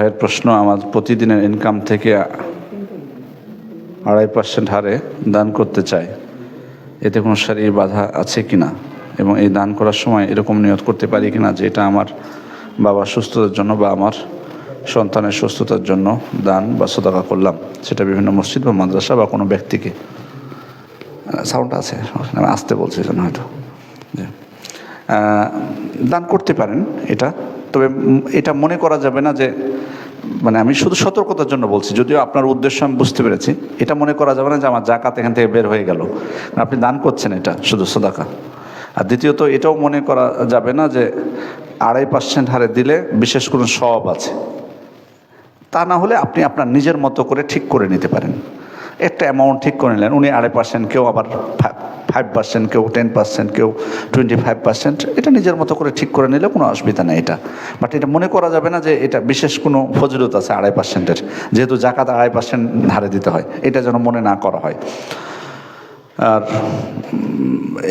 ভাইয়ের প্রশ্ন, আমার প্রতিদিনের ইনকাম থেকে আড়াই পার্সেন্ট হারে দান করতে চাই, এতে কোনো শারীরিক বাধা আছে কি না এবং এই দান করার সময় এরকম নিয়ত করতে পারি কি না যে এটা আমার বাবার সুস্থতার জন্য বা আমার সন্তানের সুস্থতার জন্য দান বা সদাকা করলাম? সেটা বিভিন্ন মসজিদ বা মাদ্রাসা বা কোনো ব্যক্তিকে। সাউন্ড আছে? আসতে বলছি হয়তো। দান করতে পারেন এটা। তবে এটা মনে করা যাবে না যে মানে আমি শুধু সতর্কতার জন্য বলছি, যদিও আপনার উদ্দেশ্য আমি বুঝতে পেরেছি, এটা মনে করা যাবে না যে আমার জাকাত এখান থেকে বের হয়ে গেল। আপনি দান করছেন এটা, শুধু সদাকা। আর দ্বিতীয়ত, এটাও মনে করা যাবে না যে, আড়াই পার্সেন্ট হারে দিলে বিশেষ কোনো সব আছে। তা না হলে আপনি আপনার নিজের মতো করে ঠিক করে নিতে পারেন। একটা অ্যামাউন্ট ঠিক করে নিলেন, উনি আড়াই পার্সেন্ট কেউ আবার ফাইভ পার্সেন্ট কেউ টেন পার্সেন্ট কেউ টোয়েন্টি ফাইভ পার্সেন্ট এটা নিজের মতো করে ঠিক করে নিলে কোনো অসুবিধা নেই এটা। বাট এটা মনে করা যাবে না যে এটা বিশেষ কোনো ফজিলত আছে আড়াই পার্সেন্টের, যেহেতু জাকাত আড়াই পার্সেন্ট ধারে দিতে হয়, এটা যেন মনে না করা হয়। আর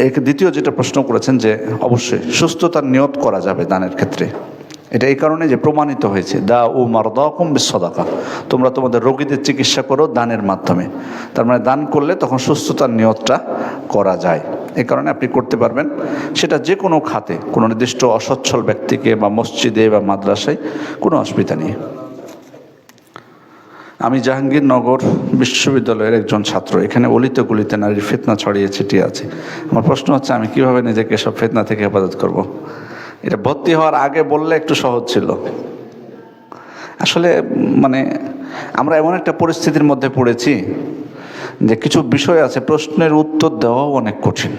এক দ্বিতীয় যেটা প্রশ্ন করেছেন যে অবশ্যই সুস্থতার নিয়ত করা যাবে দানের ক্ষেত্রে। এটা এই কারণে যে প্রমাণিত হয়েছে, দা ও মারদাকুম বিশ্বদাকা তোমরা তোমাদের রোগীদের চিকিৎসা করো দানের মাধ্যমে। তার মানে দান করলে তখন সুস্থতার নিয়তটা করা যায়। এই কারণে আপনি করতে পারবেন। সেটা যে কোনো খাতে, কোনো নির্দিষ্ট অসচ্ছল ব্যক্তিকে বা মসজিদে বা মাদ্রাসায় কোনো অসুবিধা নেই। আমি জাহাঙ্গীরনগর বিশ্ববিদ্যালয়ের একজন ছাত্র, এখানে অলিতে গলিতে নারীর ফেতনা ছড়িয়ে ছিটিয়ে আছে। আমার প্রশ্ন হচ্ছে, আমি কীভাবে নিজেকে সব ফেতনা থেকে হেফাজত করব। এটা ভর্তি হওয়ার আগে বললে একটু সহজ ছিল। আসলে মানে আমরা এমন একটা পরিস্থিতির মধ্যে পড়েছি যে কিছু বিষয় আছে, প্রশ্নের উত্তর দেওয়াও অনেক কঠিন।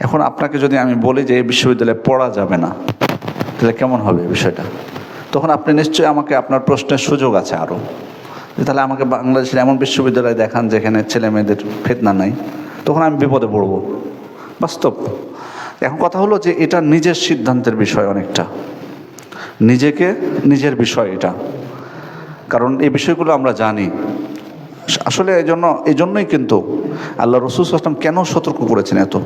এখন আপনাকে যদি আমি বলি যে এই বিশ্ববিদ্যালয়ে পড়া যাবে না, তাহলে কেমন হবে বিষয়টা? তখন আপনি নিশ্চয়ই আমাকে আপনার প্রশ্নের সুযোগ আছে আরও। যে তাহলে আমাকে বাংলাদেশের এমন বিশ্ববিদ্যালয় দেখান যেখানে ছেলে মেয়েদের ফেতনা নাই। তখন আমি বিপদে পড়ব। বাস্তব। এখন কথা হলো যে এটা নিজের সিদ্ধান্তের বিষয় অনেকটা। নিজেকে নিজের বিষয় এটা। কারণ এই বিষয়গুলো আমরা জানি। আসলে এই জন্য এই জন্যই কিন্তু আল্লাহ রসুল আসলাম কেন সতর্ক করেছেন এত?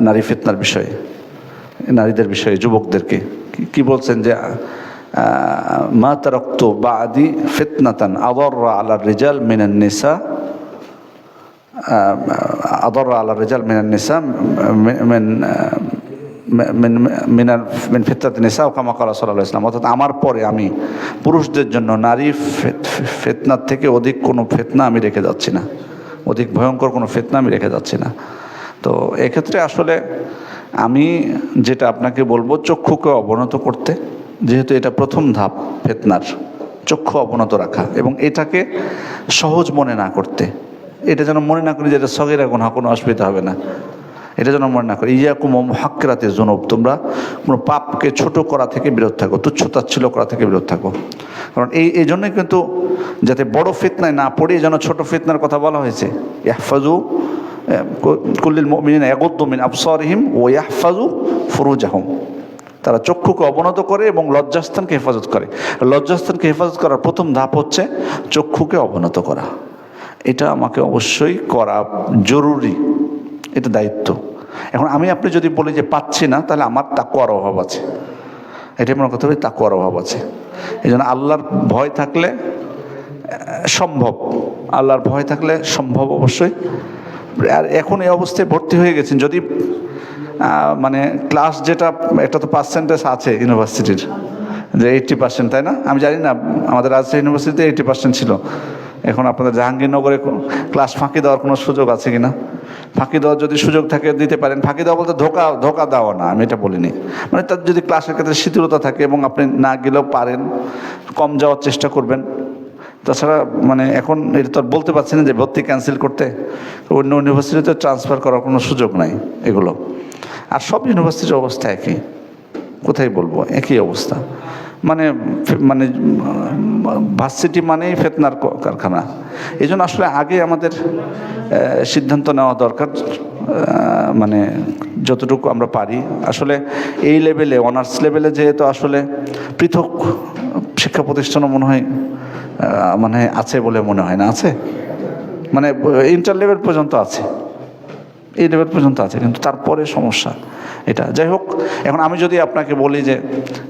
নারী ফিতনার বিষয়ে, নারীদের বিষয়ে, যুবকদেরকে। কি- বলছেন যে মা তারক্ত বা আদি ফিতনাতান আদর আলা রিজাল মিনান নিসা আদর আলা রিজাল মিনান নিসা মিন মিন মিনার মিন ফিতরাত নিসা কামা কালা সাল্লাহ ইসলাম অর্থাৎ আমার পরে আমি পুরুষদের জন্য নারী ফেতনার থেকে অধিক কোনো ফেতনা আমি রেখে যাচ্ছি না। অধিক ভয়ঙ্কর কোনো ফেতনা আমি রেখে যাচ্ছি না। তো এক্ষেত্রে আসলে আমি যেটা আপনাকে বলব, চক্ষুকে অবনত করতে, যেহেতু এটা প্রথম ধাপ ফেতনার, চক্ষু অবনত রাখা এবং এটাকে সহজ মনে না করতে। এটা যেন মনে না করি যে এটা সগেরা গুণা কোনো অসুবিধা হবে না। এটা যেন মনে না করি। ইয়া কুম হাক্রাতে জনব, তোমরা কোনো পাপকে ছোট করা থেকে বিরত থাকো তুচ্ছ তাচ্ছিল করা থেকে বিরত থাকো। কারণ এই এই জন্যই কিন্তু যাতে বড় ফিতনায় না পড়ে, যেন ছোট ফিতনার কথা বলা হয়েছে। ইয়াহফাজু কুল্লিল মিন একদ্দমিন আবসারহিম ও ইয়াহফাজু ফুরুজাহম। তারা চক্ষুকে অবনত করে এবং লজ্জাস্থানকে হেফাজত করে। লজ্জাস্থানকে হেফাজত করার প্রথম ধাপ হচ্ছে চক্ষুকে অবনত করা। এটা আমাকে অবশ্যই করা জরুরি। এটা দায়িত্ব। এখন আমি আপনি যদি বলি যে পাচ্ছি না, তাহলে আমার তাকুয়ার অভাব আছে। এটাই মনে করতে হবে তাকুয়ার অভাব আছে। এই জন্য আল্লাহর ভয় থাকলে সম্ভব। আল্লাহর ভয় থাকলে সম্ভব অবশ্যই। আর এখন এই অবস্থায় ভর্তি হয়ে গেছেন। যদি মানে ক্লাস যেটা একটা তো পার্সেন্টেজ আছে ইউনিভার্সিটির যে এইটটি পার্সেন্ট তাই না? আমি জানি না, আমাদের রাজশাহী ইউনিভার্সিটিতে এইটটি পার্সেন্ট ছিল। এখন আপনাদের জাহাঙ্গীরনগরে ক্লাস ফাঁকি দেওয়ার কোনো সুযোগ আছে কি না ফাঁকি দেওয়ার যদি সুযোগ থাকে, দিতে পারেন। ফাঁকি দেওয়া বলতে ধোকা ধোকা দেওয়া না, আমি এটা বলিনি। মানে তার যদি ক্লাসের ক্ষেত্রে শিথিলতা থাকে এবং আপনি না গেলেও পারেন, কম যাওয়ার চেষ্টা করবেন। তাছাড়া মানে এখন এটা তো বলতে পারছি না যে ভর্তি ক্যান্সেল করতে। অন্য ইউনিভার্সিটিতে ট্রান্সফার করার কোনো সুযোগ নাই এগুলো। আর সব ইউনিভার্সিটির অবস্থা একই। কোথায় বলব? একই অবস্থা। মানে মানে ভার্সিটি মানেই ফেতনার কারখানা। এই জন্য আসলে আগে আমাদের সিদ্ধান্ত নেওয়া দরকার মানে যতটুকু আমরা পারি। আসলে এই লেভেলে, অনার্স লেভেলে যেহেতু আসলে পৃথক শিক্ষা প্রতিষ্ঠানও মনে হয় মানে আছে বলে মনে হয় না, আছে? মানে ইন্টার লেভেল পর্যন্ত আছে। এই লেভেল পর্যন্ত আছে, কিন্তু তারপরে সমস্যা এটা। যাই হোক, এখন আমি যদি আপনাকে বলি যে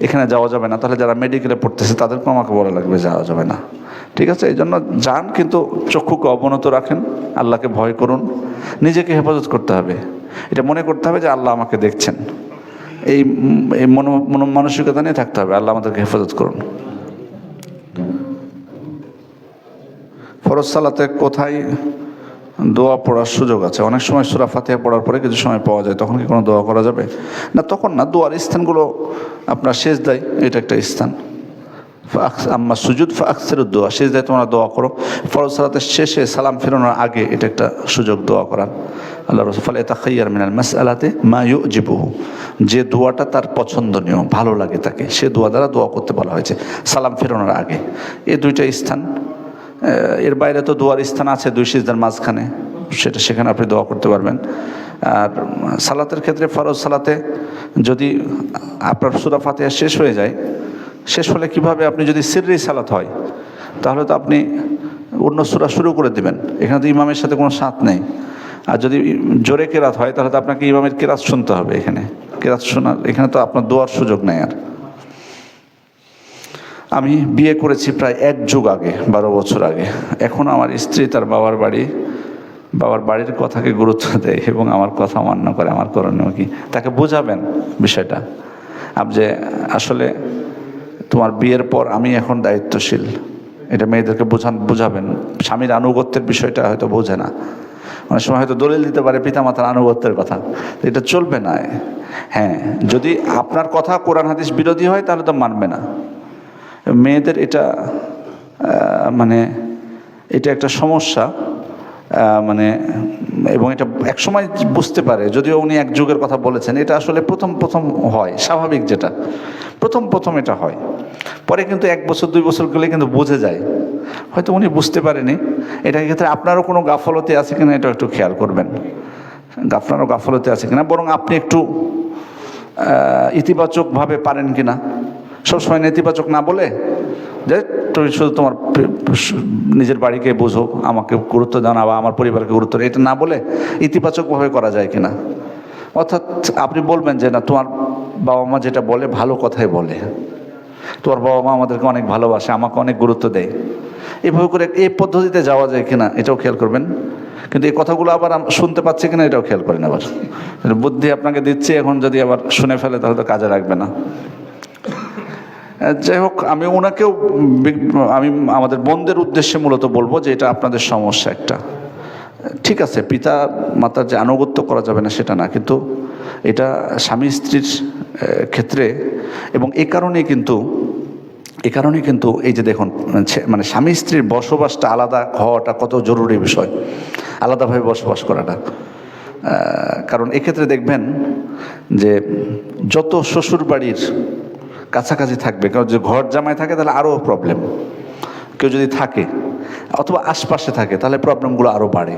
এখানে যাওয়া যাবে না, তাহলে যারা মেডিকেলে পড়তেছে তাদেরকেও আমাকে বলা লাগবে যাওয়া যাবে না। ঠিক আছে? এই জন্য যান, কিন্তু চক্ষুকে অবনত রাখেন, আল্লাহকে ভয় করুন, নিজেকে হেফাজত করতে হবে। এটা মনে করতে হবে যে আল্লাহ আমাকে দেখছেন। এই মনো মানসিকতা নিয়ে থাকতে হবে, আল্লাহ আমাদেরকে হেফাজত করুন। ফরজ সালাতে কোথায় দোয়া পড়ার সুযোগ আছে। অনেক সময় সুরা ফাতিহা পড়ার পরে কিছু সময় পাওয়া যায়, তখন কি কোনো দোয়া করা যাবে? না, তখন না, দোয়ার স্থানগুলো আপনার শেষ দেয় এটা একটা স্থান। আম্মা সুজুদ ফাকসের দোয়া শেষ দেয় তোমরা দোয়া করো। ফরজ সালাতের শেষে সালাম ফেরানোর আগে এটা একটা সুযোগ দোয়া করার। আল্লাহ রসুল ফলে এটা খাইয়ার মিনাল মাস আলাতে মা ইউ জিবুহু যে দোয়াটা তার পছন্দনীয়, ভালো লাগে তাকে, সে দোয়া দ্বারা দোয়া করতে বলা হয়েছে, সালাম ফেরানোর আগে। এই দুইটা স্থান এর বাইরে তো দোয়ার স্থান আছে দুই সিজদার মাঝখানে। সেটা সেখানে আপনি দোয়া করতে পারবেন। আর সালাতের ক্ষেত্রে ফরজ সালাতে যদি আপনার সুরা ফাতিহা শেষ হয়ে যায়, শেষ হলে কীভাবে আপনি যদি সিররি সালাত হয়, তাহলে তো আপনি অন্য সুরা শুরু করে দিবেন। এখানে তো ইমামের সাথে কোনো সাথ নেই। আর যদি জোরে কেরাত হয়, তাহলে তো আপনাকে ইমামের কেরাত শুনতে হবে এখানে। কেরাত শোনার এখানে তো আপনার দোয়ার সুযোগ নেই আর। আমি বিয়ে করেছি প্রায় এক যুগ আগে, বারো বছর আগে। এখন আমার স্ত্রী তার বাবার বাড়ি, বাবার বাড়ির কথাকে গুরুত্ব দেয় এবং আমার কথা মান্য করে, আমার করণীয় কি? তাকে বোঝাবেন বিষয়টা। আপ যে আসলে তোমার বিয়ের পর আমি এখন দায়িত্বশীল। এটা মেয়েদেরকে বোঝান, বোঝাবেন। স্বামীর আনুগত্যের বিষয়টা হয়তো বোঝে না। অনেক সময় হয়তো দলিল দিতে পারে পিতামাতার আনুগত্যের কথা। এটা চলবে না। হ্যাঁ যদি আপনার কথা কোরআন হাদিস বিরোধী হয়, তাহলে তো মানবে না। মেয়েদের এটা মানে এটা একটা সমস্যা মানে এবং এটা একসময় বুঝতে পারে, যদিও উনি এক যুগের কথা বলেছেন, এটা আসলে প্রথম প্রথম হয়, স্বাভাবিক যেটা। প্রথম প্রথম এটা হয়। পরে কিন্তু এক বছর, দুই বছর গেলে কিন্তু বুঝে যায়। হয়তো উনি বুঝতে পারেনি এটা ক্ষেত্রে আপনারও কোনো গাফলতি আছে কিনা এটা একটু খেয়াল করবেন। আপনারও গাফলতি আছে কিনা, বরং আপনি একটু ইতিবাচকভাবে পারেন কিনা। সবসময় নেতিবাচক না বলে যে তুমি শুধু তোমার নিজের বাড়িকে বোঝো, আমাকে গুরুত্ব দাও না বা আমার পরিবারকে গুরুত্ব এটা না বলে ইতিবাচকভাবে করা যায় কিনা? অর্থাৎ আপনি বলবেন যে না, তোমার বাবা মা যেটা বলে ভালো কথাই বলে। তোমার বাবা মা আমাদেরকে অনেক ভালোবাসে, আমাকে অনেক গুরুত্ব দেয়। এইভাবে করে এই পদ্ধতিতে যাওয়া যায় কিনা, এটাও খেয়াল করবেন। কিন্তু এই কথাগুলো আবার শুনতে পাচ্ছে কিনা, এটাও খেয়াল করেন আবার। বুদ্ধি আপনাকে দিচ্ছি, এখন যদি আবার শুনে ফেলে তাহলে তো কাজে লাগবে না। যাই হোক, আমি ওনাকেও আমি আমাদের বোনদের উদ্দেশ্যে মূলত বলব যে এটা আপনাদের সমস্যা একটা। ঠিক আছে, পিতা মাতার যে আনুগত্য করা যাবে না সেটা না, কিন্তু এটা স্বামী স্ত্রীর ক্ষেত্রে এবং এ কারণেই কিন্তু এই কারণেই কিন্তু এই যে দেখুন মানে স্বামী স্ত্রীর বসবাসটা আলাদা হওয়াটা কত জরুরি বিষয়। আলাদাভাবে বসবাস করাটা। কারণ এক্ষেত্রে দেখবেন যে যত শ্বশুর বাড়ির কাছাকাছি থাকবে। কারণ যদি ঘর জামাই থাকে, তাহলে আরও প্রবলেম কেউ যদি থাকে, অথবা আশপাশে থাকে, তাহলে প্রবলেমগুলো আরও বাড়ে।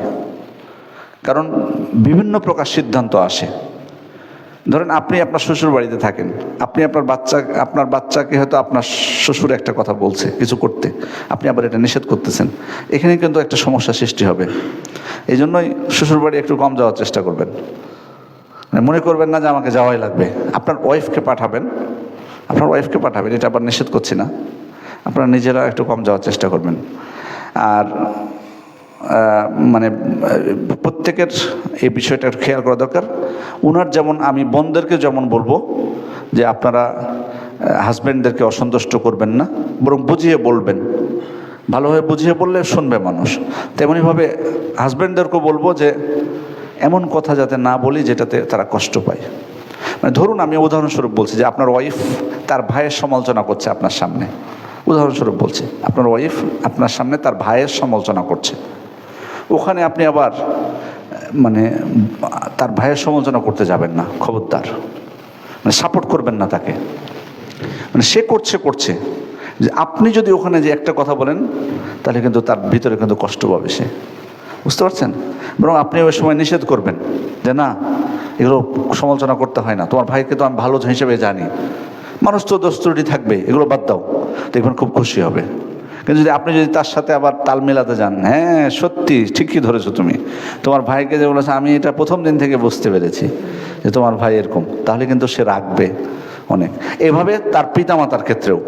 কারণ বিভিন্ন প্রকার সিদ্ধান্ত আসে। ধরেন আপনি আপনার শ্বশুর বাড়িতে থাকেন। আপনি আপনার বাচ্চা, আপনার বাচ্চাকে হয়তো আপনার শ্বশুর একটা কথা বলছে কিছু করতে। আপনি আবার এটা নিষেধ করতেছেন। এখানে কিন্তু একটা সমস্যা সৃষ্টি হবে। এই জন্যই শ্বশুর বাড়ি একটু কম যাওয়ার চেষ্টা করবেন। মানে মনে করবেন না যে আমাকে যাওয়াই লাগবে। আপনার ওয়াইফকে পাঠাবেন। আপনার ওয়াইফকে পাঠাবেন, এটা আবার নিষেধ করছি না। আপনারা নিজেরা একটু কম যাওয়ার চেষ্টা করবেন। আর মানে প্রত্যেকের এই বিষয়টা একটু খেয়াল করা দরকার। ওনার যেমন, আমি বোনদেরকে যেমন বলব, যে আপনারা হাজব্যান্ডদেরকে অসন্তুষ্ট করবেন না, বরং বুঝিয়ে বলবেন। ভালোভাবে বুঝিয়ে বললে শুনবে মানুষ। তেমনিভাবে হাজব্যান্ডদেরকেও বলব যে, এমন কথা যাতে না বলি যেটাতে তারা কষ্ট পায়। মানে ধরুন আমি উদাহরণস্বরূপ বলছি যে আপনার ওয়াইফ তার ভাইয়ের সমালোচনা করছে আপনার সামনে। উদাহরণস্বরূপ বলছি, আপনার ওয়াইফ আপনার সামনে তার ভাইয়ের সমালোচনা করছে। ওখানে আপনি আবার মানে তার ভাইয়ের সমালোচনা করতে যাবেন না, খবরদার। মানে সাপোর্ট করবেন না তাকে। মানে সে করছে করছে। যে আপনি যদি ওখানে যে একটা কথা বলেন, তাহলে কিন্তু তার ভিতরে কিন্তু কষ্ট পাবে সে। বুঝতে পারছেন? বরং আপনি ওই সময় নিষেধ করবেন যে না এগুলো সমালোচনা করতে হয় না। তোমার ভাইকে তো আমি ভালো হিসেবে জানি। মানুষ তো দোষ ত্রুটি থাকবে, এগুলো বাদ দাও। দেখবেন খুব খুশি হবে। কিন্তু যদি আপনি যদি তার সাথে আবার তাল মেলাতে যান হ্যাঁ সত্যি, ঠিকই ধরেছো তুমি। তোমার ভাইকে যে বলেছে, আমি এটা প্রথম দিন থেকে বুঝতে পেরেছি যে তোমার ভাই এরকম। তাহলে কিন্তু সে রাখবে অনেক। এভাবে তার পিতামাতার ক্ষেত্রেও।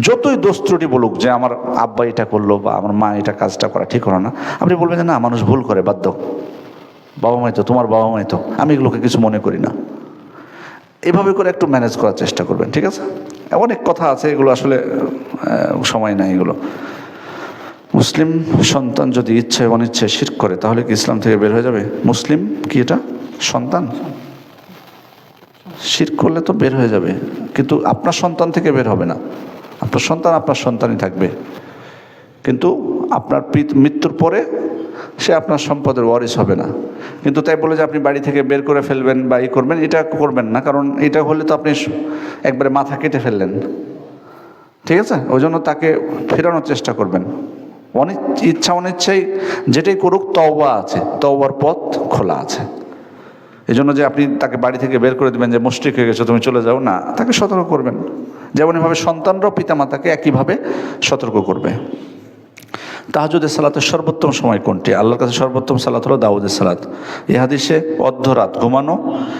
যতই দোষ ত্রুটি বলুক যে আমার আব্বা এটা করল বা আমার মা এটা কাজটা করা ঠিক হলো না, আপনি বলবেন যে, না, মানুষ ভুল করে বাধ্য বাবা মাই তো, তোমার বাবা মাই তো। আমি এগুলোকে কিছু মনে করি না। এভাবে করে একটু ম্যানেজ করার চেষ্টা করবেন, ঠিক আছে? অনেক কথা আছে, এগুলো আসলে সময় নাই এগুলো। মুসলিম সন্তান যদি ইচ্ছে অনিচ্ছে শির করে, তাহলে কি ইসলাম থেকে বের হয়ে যাবে? মুসলিম? কি এটা? সন্তান? শির করলে তো বের হয়ে যাবে, কিন্তু আপনার সন্তান থেকে বের হবে না। আপনার সন্তান আপনার সন্তানই থাকবে। কিন্তু আপনার মৃত্যুর পরে সে আপনার সম্পদের ওয়ারিস হবে না। কিন্তু তাই বলে যে আপনি বাড়ি থেকে বের করে ফেলবেন বা ই করবেন, এটা করবেন না। কারণ এটা হলে তো আপনি একবারে মাথা কেটে ফেললেন। ঠিক আছে? ওই জন্য তাকে ফেরানোর চেষ্টা করবেন। অনিচ ইচ্ছা অনিচ্ছাই যেটাই করুক, তওবা আছে। তওবার পথ খোলা আছে। এই জন্য যে আপনি তাকে বাড়ি থেকে বের করে দেবেন যে মুষ্টিক হয়ে গেছো, তুমি চলে যাও, না। তাকে সতর্ক করবেন। যেমন এভাবে সন্তানরাও পিতামাতাকে একইভাবে সতর্ক করবে। তাহাজুদের সালাতের সর্বোত্তম সময় কোনটি? আল্লাহর কাছে সর্বোত্তম সালাত হলো দাউদের সালাত। এই হাদিসে অর্ধরাত ঘুমানো,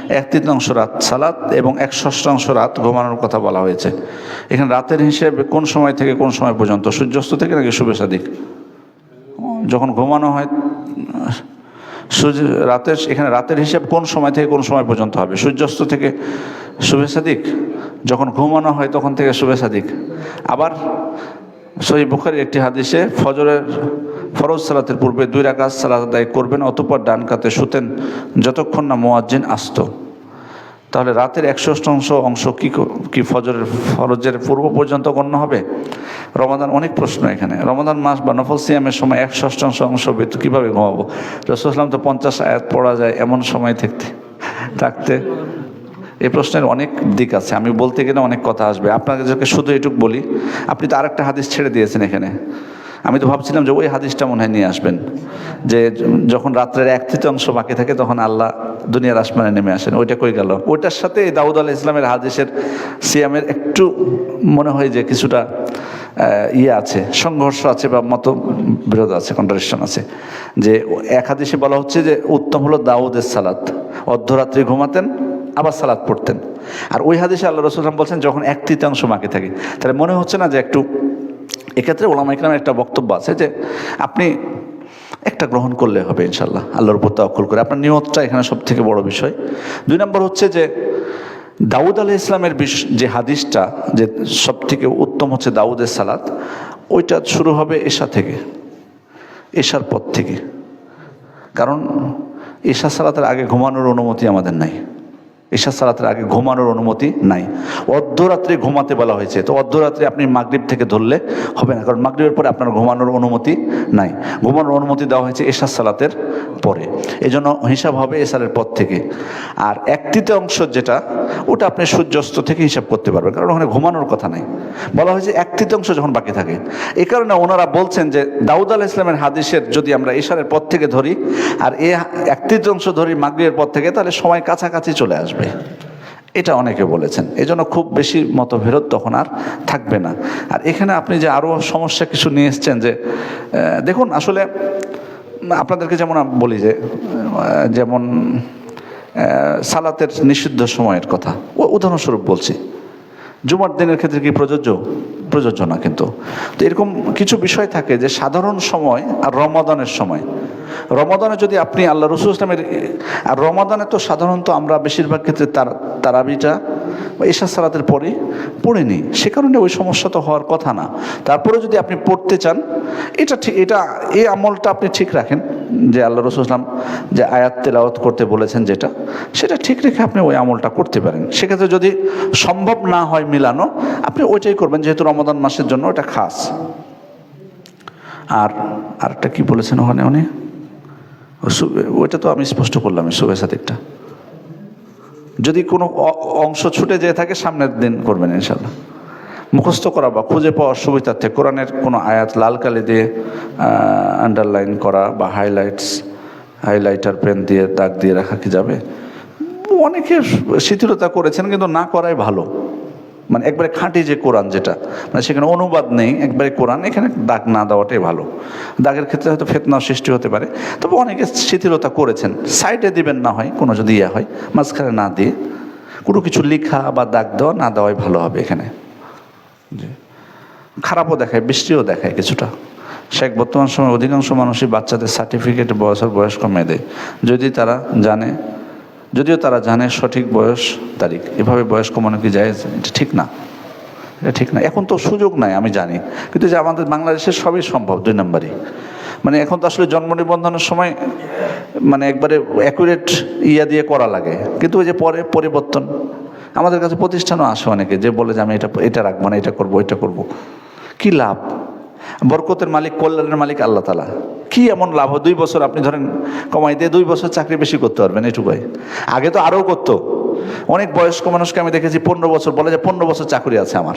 এক তৃতীয়াংশ রাত সালাত এবং এক ষষ্ঠাংশ রাত ঘুমানোর কথা বলা হয়েছে। এখানে রাতের হিসেবে কোন সময় থেকে কোন সময় পর্যন্ত? সূর্যাস্ত থেকে নাকি শুভেচ্ছা দিক? যখন ঘুমানো হয়, সূর্য রাতের, এখানে রাতের হিসাব কোন সময় থেকে কোন সময় পর্যন্ত হবে? সূর্যাস্ত থেকে শুভেচ্ছা দিক? যখন ঘুমানো হয় তখন থেকে শুভেচ্ছা দিক? আবার সহি বুখারির একটি হাদিসে ফজরের ফরজ সালাতের পূর্বে দুই রাকাত সালাত আদায় করবেন অতপর ডান কাতে শুতেন যতক্ষণ না মোয়াজ্জিন আসত। তাহলে রাতের এক ষষ্ঠাংশ অংশ কি ক- কি ফজরের ফরজের পূর্ব পর্যন্ত গণ্য হবে? রমাদান অনেক প্রশ্ন এখানে। রমাদান মাস বা নফল সিয়ামের সময় এক ষষ্ঠাংশ অংশ বেত- কীভাবে ঘুমাবো? রসুলাম তো পঞ্চাশ আয়াত পড়া যায় এমন সময় থাকতে থাকতে এই প্রশ্নের অনেক দিক আছে। আমি বলতে গেলে অনেক কথা আসবে। আপনাকে যাকে শুধু এটুক বলি, আপনি তো আরেকটা হাদিস ছেড়ে দিয়েছেন এখানে। আমি তো ভাবছিলাম যে ওই হাদিসটা মনে হয় নিয়ে আসবেন। যে যখন রাত্রের এক তৃতীয়াংশ বাকি থাকে, তখন আল্লাহ দুনিয়ার আসমানে নেমে আসেন। ওইটা কই গেল? ওইটার সাথে এই দাউদ আল ইসলামের হাদিসের সিয়ামের একটু মনে হয় যে কিছুটা ইয়ে আছে, সংঘর্ষ আছে বা মত বিরোধ আছে কন্ট্রাডিকশন আছে। যে এক হাদিসে বলা হচ্ছে যে, উত্তম হলো দাউদের সালাত। অর্ধরাত্রি ঘুমাতেন আবার সালাদ পড়তেন। আর ওই হাদিসে আল্লাহ রসুলাম বলছেন, যখন এক তৃতীয়াংশ বাকি থাকে, তাহলে মনে হচ্ছে না যে একটু এক্ষেত্রে ওলামা ইকরামের একটা বক্তব্য আছে যে, আপনি একটা গ্রহণ করলে হবে ইনশাল্লাহ আল্লাহর উপর তাওয়াক্কুল করে। আপনার নিয়তটা এখানে সব থেকে বড় বিষয়। দুই নম্বর হচ্ছে যে, দাউদ আলাহ ইসলামের বিশ- যে হাদিসটা, যে সব থেকে উত্তম হচ্ছে দাউদের সালাত, ওইটা শুরু হবে এশা থেকে এশার পর থেকে। কারণ এশা সালাতের আগে ঘুমানোর অনুমতি আমাদের নাই। এশা সালাতের আগে ঘুমানোর অনুমতি নাই। অর্ধরাত্রে ঘুমাতে বলা হয়েছে। তো অর্ধরাত্রে আপনি মাগরিব থেকে ধরলে হবে না, কারণ মাগরিবের পরে আপনার ঘুমানোর অনুমতি নাই। ঘুমানোর অনুমতি দেওয়া হয়েছে এশা সালাতের পরে। এই জন্য হিসাব হবে এশারের পর থেকে। আর এক তৃতীয় অংশ যেটা, ওটা আপনি সূর্যাস্ত থেকে হিসাব করতে পারবেন, কারণ ওখানে ঘুমানোর কথা নাই। বলা হয়েছে এক তৃতীয়াংশ যখন বাকি থাকে। এই কারণে ওনারা বলছেন যে, দাউদ আল ইসলামের হাদিসের যদি আমরা এশারের পর থেকে ধরি, আর এ এক তৃতীয় অংশ ধরি মাগরিবের পর থেকে, তাহলে সময় কাছাকাছি চলে আসবে। এটা অনেকে বলেছেন। এই জন্য খুব বেশি মতবিরোধ তখন আর থাকবে না। আর এখানে আপনি যে আরও সমস্যা কিছু নিয়ে এসছেন যে দেখুন, আসলে আপনাদেরকে যেমন বলি যে যেমন সালাতের নিষিদ্ধ সময়ের কথা। ও উদাহরণস্বরূপ বলছি, জুমার দিনের ক্ষেত্রে কি প্রযোজ্য? প্রযোজ্য না কিন্তু। তো এরকম কিছু বিষয় থাকে যে, সাধারণ সময় আর রমাদানের সময় রমাদানে যদি আপনি আল্লাহ রসুল ইসলামের আর রমাদানে তো সাধারণত আমরা বেশিরভাগ ক্ষেত্রে তার, তারাবিটা বা এশা সালাতের পরে পড়িনি সে কারণে ওই সমস্যা তো হওয়ার কথা না। তারপরে যদি আপনি পড়তে চান, এটা ঠিক, এটা এই আমলটা আপনি ঠিক রাখেন যে আল্লাহ রসুল ইসলাম যে আয়াত তেলাওয়াত করতে বলেছেন যেটা, সেটা ঠিক রেখে আপনি ওই আমলটা করতে পারেন। সেক্ষেত্রে যদি সম্ভব না হয় মিলানো, আপনি ওইটাই করবেন যেহেতু রমাদান মাসের জন্য ওটা খাস। আর, আরেকটা কি বলেছেন ওখানে সু- ওইটা তো আমি স্পষ্ট করলাম, শুভেচ্ছা দিকটা যদি কোনো অংশ ছুটে যেয়ে থাকে, সামনের দিন করবেন ইনশাল্লাহ মুখস্থ করা বা খুঁজে পাওয়ার সুবিধার্থে কোরআনের কোনো আয়াত লাল কালি দিয়ে আন্ডারলাইন করা বা হাইলাইটস হাইলাইটার পেন দিয়ে, দাগ দিয়ে রাখা কি যাবে? অনেকে শিথিলতা করেছেন, কিন্তু না করাই ভালো। মানে একবারে খাঁটি যে কোরআন যেটা মানে সেখানে অনুবাদ নেই, একবারে কোরআন, এখানে দাগ না দেওয়াটাই ভালো। দাগের ক্ষেত্রে হয়তো ফেতনাও সৃষ্টি হতে পারে। তবে অনেকে শিথিলতা করেছেন। সাইডে দিবেন না হয়, কোনো যদি ইয়ে হয়, মাঝখানে না দিয়ে কোনো কিছু লেখা বা দাগ দেওয়া না দেওয়াই ভালো হবে এখানে। খারাপও দেখায়, বৃষ্টিও দেখায় কিছুটা। শেখ, বর্তমান সময় অধিকাংশ মানুষই বাচ্চাদের সার্টিফিকেট বয়সের বয়স কমিয়ে দেয় যদি তারা জানে যদিও তারা জানে সঠিক বয়স তারিখ, এভাবে বয়স কমানো কি যায়? এটা ঠিক না। এটা ঠিক না। এখন তো সুযোগ নাই, আমি জানি। কিন্তু যে আমাদের বাংলাদেশে সবই সম্ভব, দুই নম্বরই। মানে এখন তো আসলে জন্ম নিবন্ধনের সময় মানে একবারে অ্যাকুরেট ইয়া দিয়ে করা লাগে। কিন্তু ওই যে পরে পরিবর্তন, আমাদের কাছে প্রতিষ্ঠানও আসে অনেকে, যে বলে যে আমি এটা এটা রাখব না, এটা করব এটা করব। কী লাভ? বরকতের মালিক, কল্যাণের মালিক আল্লাহ তালা কি এমন লাভ হয়? দুই বছর আপনি ধরেন কমাই দিয়ে দুই বছর চাকরি বেশি করতে পারবেন এটুকুই। আগে তো আরও করতো। অনেক বয়স্ক মানুষকে আমি দেখেছি পনেরো বছর বলে যে পনেরো বছর চাকরি আছে আমার।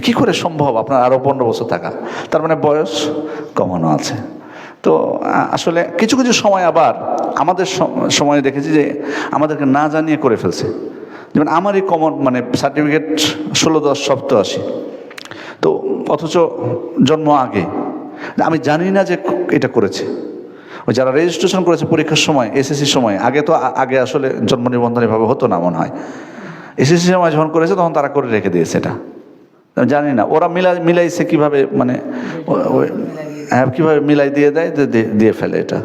কি করে সম্ভব আপনার আরও পনেরো বছর থাকা? তার মানে বয়স কমানো আছে। তো আসলে কিছু কিছু সময় আবার আমাদের সম- সময়ে দেখেছি যে আমাদেরকে না জানিয়ে করে ফেলছে। যেমন আমারই কমন মানে সার্টিফিকেট ষোলো দশ সপ্তাহ আসি তো অথচ জন্ম আগে। আমি জানি না যে এটা করেছে। যারা রেজিস্ট্রেশন করেছে পরীক্ষার সময় এসএসসির সময়, আগে তো আগে আসলে জন্ম নিবন্ধন এভাবে হতো না মনে হয়। এসএসসি সময় যখন করেছে তখন তারা করে রেখে দিয়েছে এটা। আমি জানি না, ওরা মিলা, মিলাইছে কীভাবে মানে হ্যাঁ কীভাবে মিলাই দিয়ে দিয়ে- দিয়ে ফেলে এটা।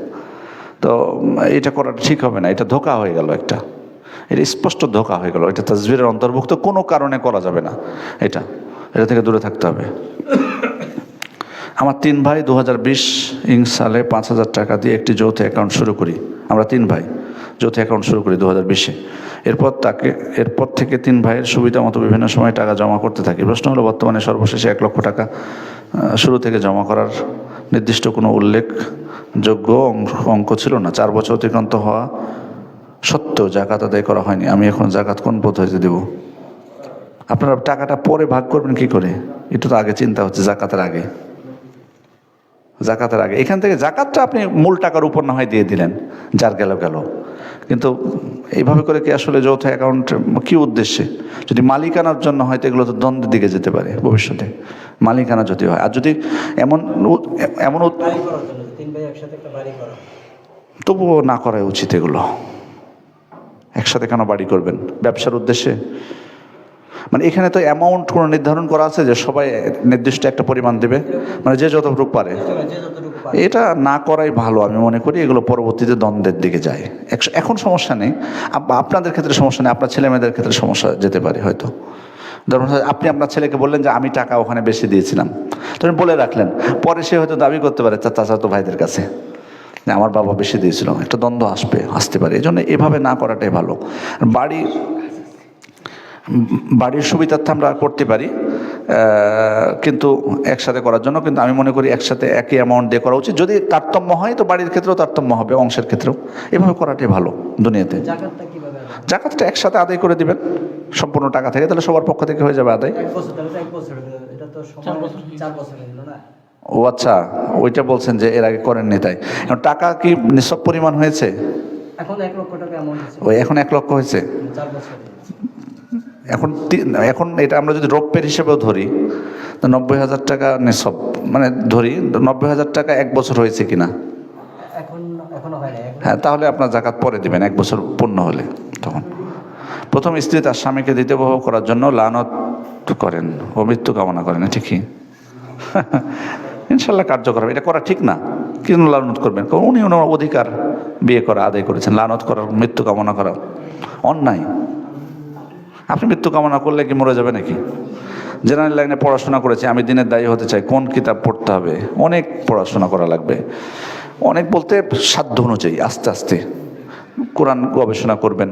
তো এটা করাটা ঠিক হবে না, এটা ধোকা হয়ে গেল একটা। এটা স্পষ্ট ধোকা হয়ে গেল, এটা তাজবিরের অন্তর্ভুক্ত কোনো কারণে করা যাবে না এটা। এটা থেকে দূরে থাকতে হবে। আমার তিন ভাই দু হাজার বিশ ইং সালে পাঁচ হাজার টাকা দিয়ে একটি যৌথ অ্যাকাউন্ট শুরু করি। আমরা তিন ভাই যৌথ অ্যাকাউন্ট শুরু করি দু হাজার বিশে। এরপর তাকে, এরপর থেকে তিন ভাইয়ের সুবিধা মতো বিভিন্ন সময় টাকা জমা করতে থাকি। প্রশ্ন হলো, বর্তমানে সর্বশেষে এক লক্ষ টাকা শুরু থেকে জমা করার নির্দিষ্ট কোনো উল্লেখযোগ্য অঙ্ক- ছিল না। চার বছর অতিক্রান্ত হওয়া সত্ত্বেও জাকাত আদায় করা হয়নি। আমি এখন জাকাত কোন পদ্ধতিতে দেব? আপনারা টাকাটা পরে ভাগ করবেন কি করে? এটা তো আগে চিন্তা হচ্ছে জাকাতের আগে। জাকাতের আগে। এখান থেকে জাকাতটা আপনি মূল টাকার উপর না হয় দিয়ে দিলেন যার গেল গেল। কিন্তু এইভাবে করে কি আসলে যৌথ অ্যাকাউন্ট কি উদ্দেশ্যে? যদি মালিকানার জন্য হয়তো এগুলো তো দ্বন্দ্বের দিকে যেতে পারে ভবিষ্যতে। মালিকানা যদি হয়। আর যদি এমন এমন একটা তবুও না করাই উচিত এগুলো। একসাথে কেন বাড়ি করবেন? ব্যবসার উদ্দেশ্যে? মানে এখানে তো অ্যামাউন্ট কোনো নির্ধারণ করা আছে যে সবাই নির্দিষ্ট একটা পরিমাণ দেবে মানে যে যতটুকু পারে। এটা না করাই ভালো আমি মনে করি, এগুলো পরবর্তীতে দ্বন্দ্বের দিকে যায়। এখন সমস্যা নেই। আপনাদের ক্ষেত্রে সমস্যা নেই, আপনার ছেলে মেয়েদের ক্ষেত্রে সমস্যা যেতে পারে হয়তো। ধরুন, আপনি আপনার ছেলেকে বললেন যে, আমি টাকা ওখানে বেশি দিয়েছিলাম। তখন বলে রাখলেন, পরে সে হয়তো দাবি করতে পারে তার চাচাতো ভাইদের কাছে। আমার বাবা বেশি দিয়েছিল, একটা দ্বন্দ্ব আসবে, আসতে পারে। এই জন্য এভাবে না করাটাই ভালো। বাড়ি বাড়ির সুবিধার্থে আমরা করতে পারি কিন্তু একসাথে করার জন্য কিন্তু আমি মনে করি একসাথে একই অ্যামাউন্ট দিয়ে করা উচিত। যদি তারতম্য হয় তো বাড়ির ক্ষেত্রেও তারতম্য হবে অংশের ক্ষেত্রেও। এভাবে করাটাই ভালো দুনিয়াতে। জাকাতটা একসাথে আদায় করে দিবেন সম্পূর্ণ টাকা থেকে তাহলে সবার পক্ষ থেকে হয়ে যাবে আদায়। ও আচ্ছা ওইটা বলছেন যে এর আগে করেননি তাই। টাকা কি নিঃসব পরিমাণ হয়েছে? এখন এক লক্ষ টাকা ওই এখন এক লক্ষ হয়েছে? এখন এখন এটা আমরা যদি রৌপ্যের হিসেবেও ধরি তো নব্বই হাজার টাকা নিঃসব মানে ধরি নব্বই হাজার টাকা এক বছর হয়েছে কিনা? হয় হ্যাঁ তাহলে আপনার জাকাত পরে দিবেন এক বছর পূর্ণ হলে তখন। প্রথম স্ত্রী তার স্বামীকে দ্বিতীয় বিবাহ করার জন্য লানত করেন ও মৃত্যু কামনা করেন ঠিকই ইনশাল্লাহ কার্যকর হবে এটা করা ঠিক না। কিন্তু লানত করবেন? উনি ওনার অধিকার বিয়ে করা আদায় করেছেন লানত করার মৃত্যু কামনা করা অন্যায়। আপনি মৃত্যু কামনা করলে কি মরে যাবে নাকি? জেনারেল লাইনে পড়াশোনা করেছি, আমি দিনের দায়ী হতে চাই, কোন কিতাব পড়তে হবে? অনেক পড়াশোনা করা লাগবে। অনেক বলতে সাধ্য অনুযায়ী, আস্তে আস্তে। কোরআন গবেষণা করবেন।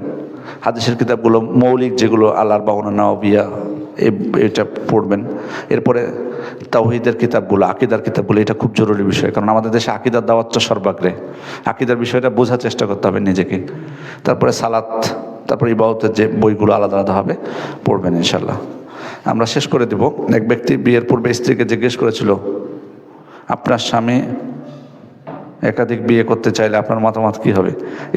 হাদিসের কিতাবগুলো, মৌলিক যেগুলো, আল্লাহর বাউনা নাওবিয়া এটা পড়বেন। এরপরে তাওহিদের কিতাবগুলো, আকিদার কিতাবগুলো, এটা খুব জরুরি বিষয়, কারণ আমাদের দেশে আকিদার দাওয়াতটা সর্বাগ্রে। আকিদার বিষয়টা বোঝার চেষ্টা করতে হবে নিজেকে। তারপরে সালাত তারপরে ইবাদতের যে বইগুলো আলাদা আলাদা হবে, পড়বেন ইনশাল্লাহ আমরা শেষ করে দেব। এক ব্যক্তি বিয়ের পূর্বে স্ত্রীকে জিজ্ঞেস করেছিল, আপনার স্বামী একাধিক বিয়ে করতে চাইলে আপনার মতামত কি হবে?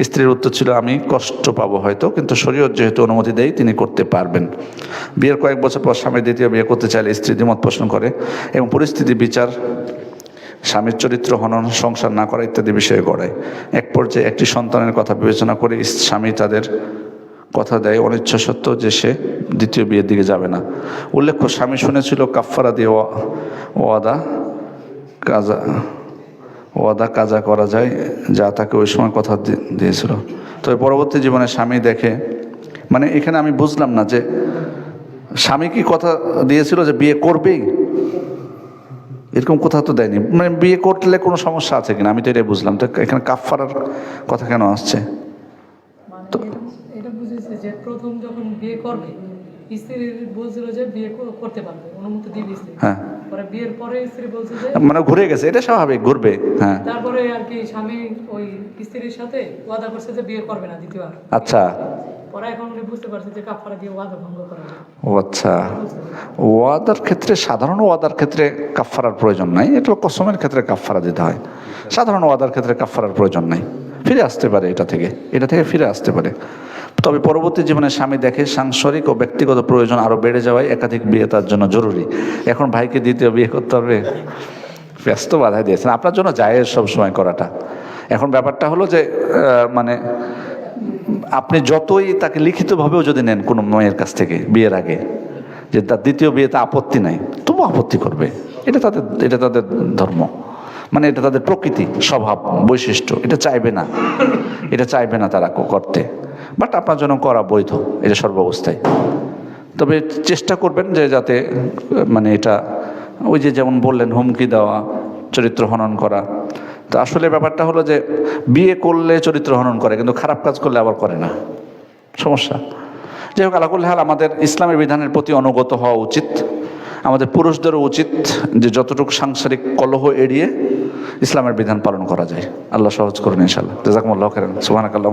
স্ত্রীর উত্তর ছিল, আমি কষ্ট পাবো হয়তো, কিন্তু শরীয়ত যেহেতু অনুমতি দেয়, তিনি করতে পারবেন। বিয়ের কয়েক বছর পর স্বামী দ্বিতীয় বিয়ে করতে চাইলে স্ত্রী দ্বিমত পোষণ করে এবং পরিস্থিতি, বিচার, স্বামীর চরিত্র, হনন, সংসার না করা ইত্যাদি বিষয়ে গড়ায়। এক পর্যায়ে একটি সন্তানের কথা বিবেচনা করে স্বামী তাদের কথা দেয়, অনিচ্ছা সত্ত্বেও যে সে দ্বিতীয় বিয়ের দিকে যাবে না। উল্লেখ্য, স্বামী শুনেছিল কাফফারা দিয়ে ওয়া- ওয়াদা কাজা ওয়াদা কাজা করা যায়, যা তাকে ওই সময় কথা দিয়েছিল। তবে পরবর্তী জীবনে স্বামী দেখে মানে এখানে আমি বুঝলাম না যে স্বামী কি কথা দিয়েছিল যে বিয়ে করবেই? এরকম কোথাও তো দেয়নি। মানে বিয়ে করলে কোনো সমস্যা আছে কিনা? আমি তো এটাই বুঝলাম। তো এখানে কাফফারার কথা কেন আসছে? মানে এটা- এটা বুঝেছে যে প্রথম যখন বিয়ে করবে স্ত্রী বলছিল যে বিয়ে কর- করতে পারবে অনুমতি দিবে স্ত্রী। হ্যাঁ। পরে বিয়ের পরে স্ত্রী বলছে যে মানে ঘুরে গেছে এটা স্বাভাবিক ঘুরবে হ্যাঁ। তারপরে আর কি স্বামী ওই স্ত্রীর সাথে ওয়াদা করছে যে বিয়ে করবে না দ্বিতীয়বার। আচ্ছা। পরে এখন উনি বুঝতে পারছে যে কাফারা দিয়ে ওয়াদা ভঙ্গ করা ও আচ্ছা। ওয়াদার ক্ষেত্রে সাধারণ ওয়াদার ক্ষেত্রে কাফফারার প্রয়োজন নাই এটা কসমের ক্ষেত্রে কাফফারা দিতে হয়। সাধারণ ওয়াদার ক্ষেত্রে কাফফারার প্রয়োজন নাই। ফিরে আসতে পারে এটা থেকে এটা থেকে ফিরে আসতে পারে। তবে পরবর্তী জীবনে স্বামী দেখে সাংসারিক ও ব্যক্তিগত প্রয়োজন আরও বেড়ে যাওয়ায় একাধিক বিয়ে তার জন্য জরুরি। এখন ভাইকে দ্বিতীয় বিয়ে করতে হবে। ব্যস্ত বাধায় দিয়েছেন। আপনার জন্য যায় সব সময় করাটা। এখন ব্যাপারটা হলো যে মানে আপনি যতই তাকে লিখিতভাবেও যদি নেন কোনো মেয়ের কাছ থেকে বিয়ের আগে, যে তার দ্বিতীয় বিয়েতে আপত্তি নাই, তবু আপত্তি করবে। এটা তাদের এটা তাদের ধর্ম। মানে এটা তাদের প্রকৃতি, স্বভাব, বৈশিষ্ট্য। এটা চাইবে না। এটা চাইবে না তারা করতে। বাট আপনার জন্য করা বৈধ এটা সর্বাবস্থায়। তবে চেষ্টা করবেন যে যাতে মানে এটা, ওই যে যেমন বললেন, হুমকি দেওয়া, চরিত্র হনন করা। তো আসলে ব্যাপারটা হলো যে, বিয়ে করলে চরিত্র হনন করে, কিন্তু খারাপ কাজ করলে আবার করে না। সমস্যা। যাই হোক, আলাকুল হাল, আমাদের ইসলামের বিধানের প্রতি অনুগত হওয়া উচিত। আমাদের পুরুষদেরও উচিত যে যতটুকু সাংসারিক কলহ এড়িয়ে ইসলামের বিধান পালন করা যায়। আল্লাহ সহজ করুন ইনশাল্লাহ জাজাকুমুল্লাহ খেরেন সুবাহ আল্লাহ